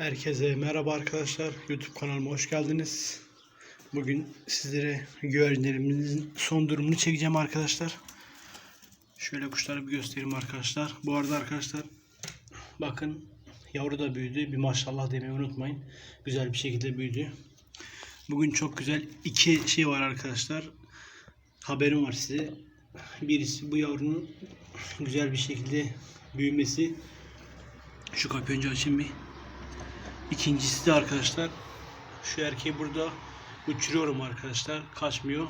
Herkese merhaba arkadaşlar. YouTube kanalıma hoş geldiniz. Bugün sizlere güvercinlerimizin son durumunu çekeceğim arkadaşlar. Şöyle kuşları bir göstereyim arkadaşlar. Bu arada arkadaşlar bakın yavru da büyüdü. Bir maşallah demeyi unutmayın. Güzel bir şekilde büyüdü. Bugün çok güzel iki şey var arkadaşlar. Haberim var size. Birisi bu yavrunun güzel bir şekilde büyümesi. Şu kapıyı önce açayım bir. İkincisi de arkadaşlar şu erkeği burada uçuruyorum arkadaşlar. Kaçmıyor.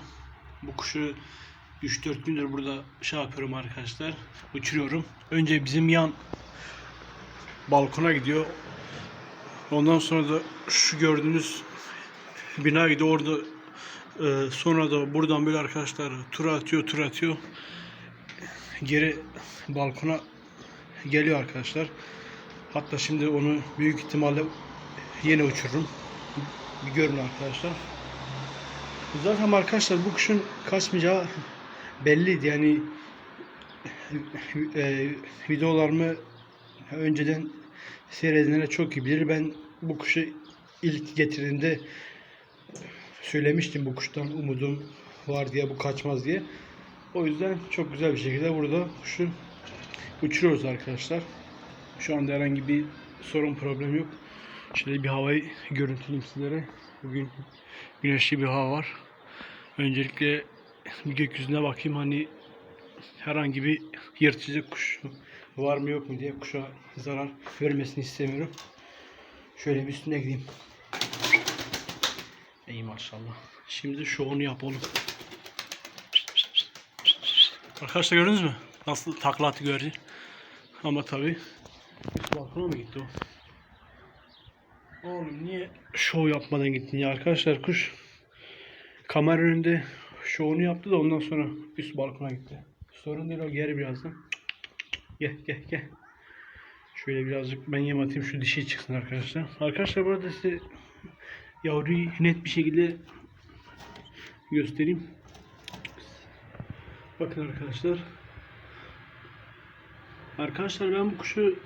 Bu kuşu 3-4 gündür burada şey yapıyorum arkadaşlar. Uçuruyorum. Önce bizim yan balkona gidiyor. Ondan sonra da şu gördüğünüz bina gidiyor. Orada e, sonra da buradan böyle arkadaşlar tur atıyor tur atıyor. Geri balkona geliyor arkadaşlar. Hatta şimdi onu büyük ihtimalle yine uçururum. Bir görün arkadaşlar. Zaten arkadaşlar bu kuşun kaçmayacağı belliydi. Yani e, videolarımı önceden seyredenlere çok iyi bilir. Ben bu kuşu ilk getirdiğimde söylemiştim bu kuştan umudum var diye bu kaçmaz diye. O yüzden çok güzel bir şekilde burada kuşu uçuruyoruz arkadaşlar. Şu anda herhangi bir sorun problem yok. Şöyle bir havayı görüntüleyeyim sizlere. Bugün güneşli bir hava var. Öncelikle bir gökyüzüne bakayım hani herhangi bir yırtıcı kuş var mı yok mu diye kuşa zarar vermesini istemiyorum. Şöyle bir üstüne gideyim. İyi maşallah. Şimdi şovunu yapalım. Arkadaşlar gördünüz mü? Nasıl takla attı gördü. Ama tabi balkona mı gitti o? Oğlum niye şov yapmadan gittin ya arkadaşlar kuş kamera önünde şovunu yaptı da ondan sonra üst balkona gitti. Sorun değil o geri birazdan. Gel gel gel. Şöyle birazcık ben yem atayım şu dişi çıksın arkadaşlar. Arkadaşlar burada size yavruyu net bir şekilde göstereyim. Bakın arkadaşlar. Arkadaşlar ben bu kuşu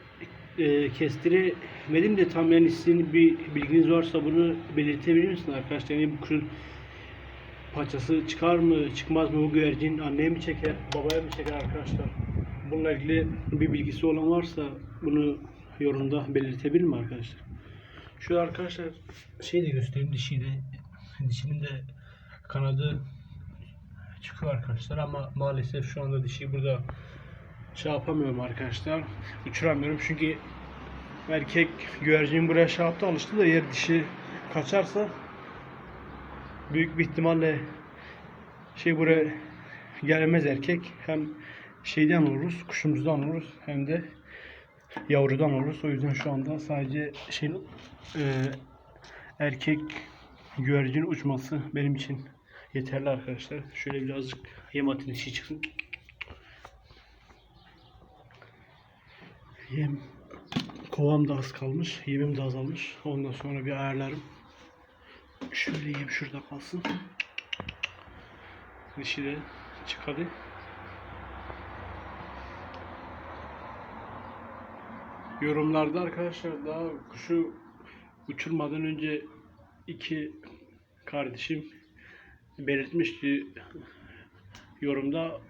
e, kestiremedim de tam yani sizin bir bilginiz varsa bunu belirtebilir misiniz arkadaşlar? Yani bu kuşun paçası çıkar mı çıkmaz mı bu güvercin anneye mi çeker babaya mı çeker arkadaşlar? Bununla ilgili bir bilgisi olan varsa bunu yorumda belirtebilir mi arkadaşlar? Şu arkadaşlar şey de göstereyim dişiyi de dişinin de kanadı çıkıyor arkadaşlar ama maalesef şu anda dişi burada şey yapamıyorum arkadaşlar. Uçuramıyorum çünkü erkek güvercin buraya şey yaptı alıştı da eğer dişi kaçarsa büyük bir ihtimalle şey buraya gelemez erkek. Hem şeyden oluruz, kuşumuzdan oluruz hem de yavrudan oluruz. O yüzden şu anda sadece şey e, erkek güvercin uçması benim için yeterli arkadaşlar. Şöyle birazcık yem atın dişi çıksın. Yem kovam da az kalmış. Yemim de azalmış. Ondan sonra bir ayarlarım. Şöyle yem şurada kalsın. Dişi de çıkardı. Yorumlarda arkadaşlar daha kuşu uçurmadan önce iki kardeşim belirtmişti yorumda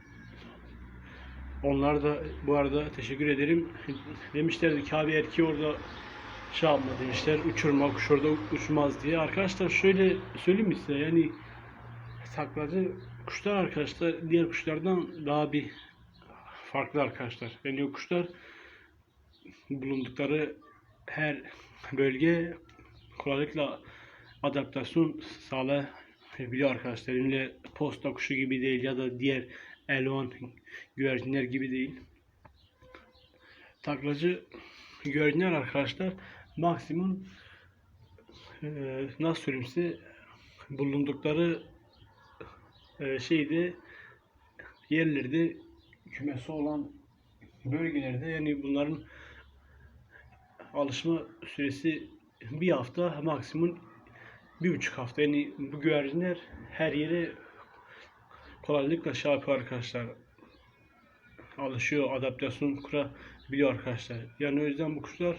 onlar da bu arada teşekkür ederim. Demişlerdi ki abi erkeği orada şey yapma demişler. Uçurma kuş orada uçmaz diye. Arkadaşlar şöyle söyleyeyim mi size yani saklacı kuşlar arkadaşlar diğer kuşlardan daha bir farklı arkadaşlar. Yani o kuşlar bulundukları her bölge kolaylıkla adaptasyon sağlayabiliyor arkadaşlar. Yani posta kuşu gibi değil ya da diğer elvan güvercinler gibi değil. Taklacı güvercinler arkadaşlar maksimum e, nasıl söyleyeyim bulundukları e, şeyde yerlerde kümesi olan bölgelerde yani bunların alışma süresi bir hafta maksimum bir buçuk hafta yani bu güvercinler her yere kolaylıkla şey yapıyor arkadaşlar. Alışıyor, adaptasyon kurabiliyor arkadaşlar. Yani o yüzden bu kuşlar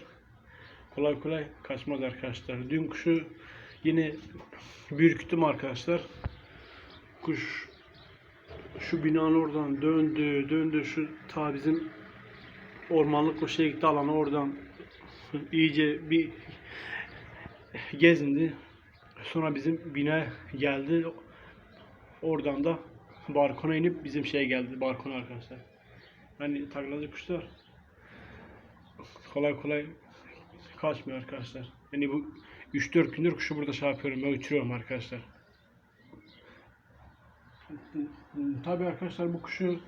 kolay kolay kaçmaz arkadaşlar. Dün kuşu yine ürküttüm arkadaşlar. Kuş şu binanın oradan döndü, döndü şu ta bizim ormanlık o şeye gitti alana oradan iyice bir gezindi. Sonra bizim bina geldi. Oradan da balkona inip bizim şeye geldi. Balkona arkadaşlar. Hani tarlacı kuşlar kolay kolay kaçmıyor arkadaşlar. Yani bu 3-4 gündür kuşu burada şey yapıyorum. Ben uçuruyorum arkadaşlar. Tabi arkadaşlar bu kuşu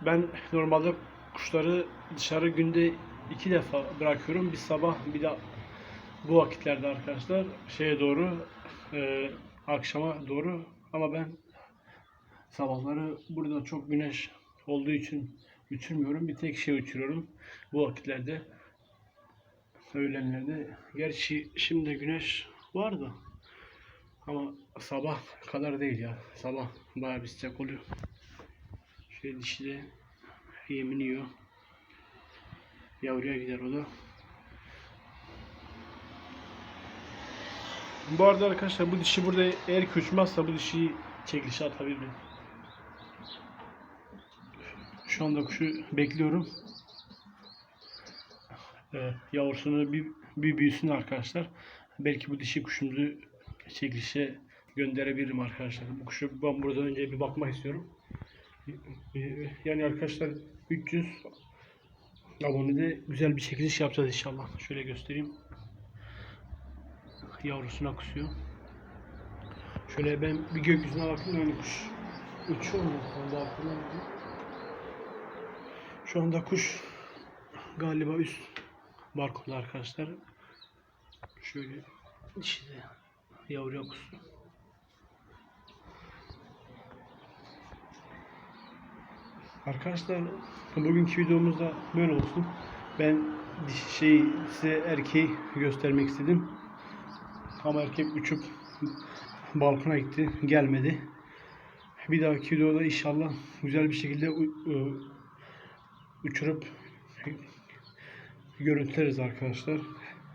ben normalde kuşları dışarı günde iki defa bırakıyorum. Bir sabah bir de bu vakitlerde arkadaşlar şeye doğru e, akşama doğru ama ben sabahları burada çok güneş olduğu için uçurmuyorum. Bir tek şey uçuruyorum bu vakitlerde öğlenlerde. Gerçi şimdi güneş var da ama sabah kadar değil ya. Sabah bayağı bir sıcak oluyor. Şöyle dişi de yiyor. Yavruya gider o da. Bu arada arkadaşlar bu dişi burada eğer ki uçmazsa bu dişiyi çekilişe atabilirim. Şu anda kuşu bekliyorum. Ee, yavrusunu bir, bir büyüsün arkadaşlar. Belki bu dişi kuşumuzu çekilişe gönderebilirim arkadaşlar. Bu kuşu ben buradan önce bir bakmak istiyorum. Ee, Yani arkadaşlar 300 abonede güzel bir çekiliş yapacağız inşallah. Şöyle göstereyim. Yavrusuna kusuyor. Şöyle ben bir gökyüzüne bakayım yani kuş uçuyor mu? Onda aklımda yok. Şu anda kuş galiba üst balkonda arkadaşlar. Şöyle dişi de yavruya kusuyor. Arkadaşlar bugünkü videomuzda böyle olsun. Ben şey size erkeği göstermek istedim. Ama erkek uçup balkona gitti. Gelmedi. Bir dahaki videoda inşallah güzel bir şekilde u- uçurup görüntüleriz arkadaşlar.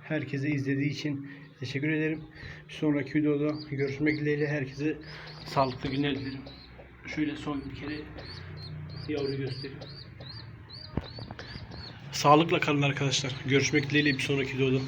Herkese izlediği için teşekkür ederim. Bir sonraki videoda görüşmek dileğiyle herkese sağlıklı günler dilerim. Şöyle son bir kere yavru göstereyim. Sağlıkla kalın arkadaşlar. Görüşmek dileğiyle bir sonraki videoda.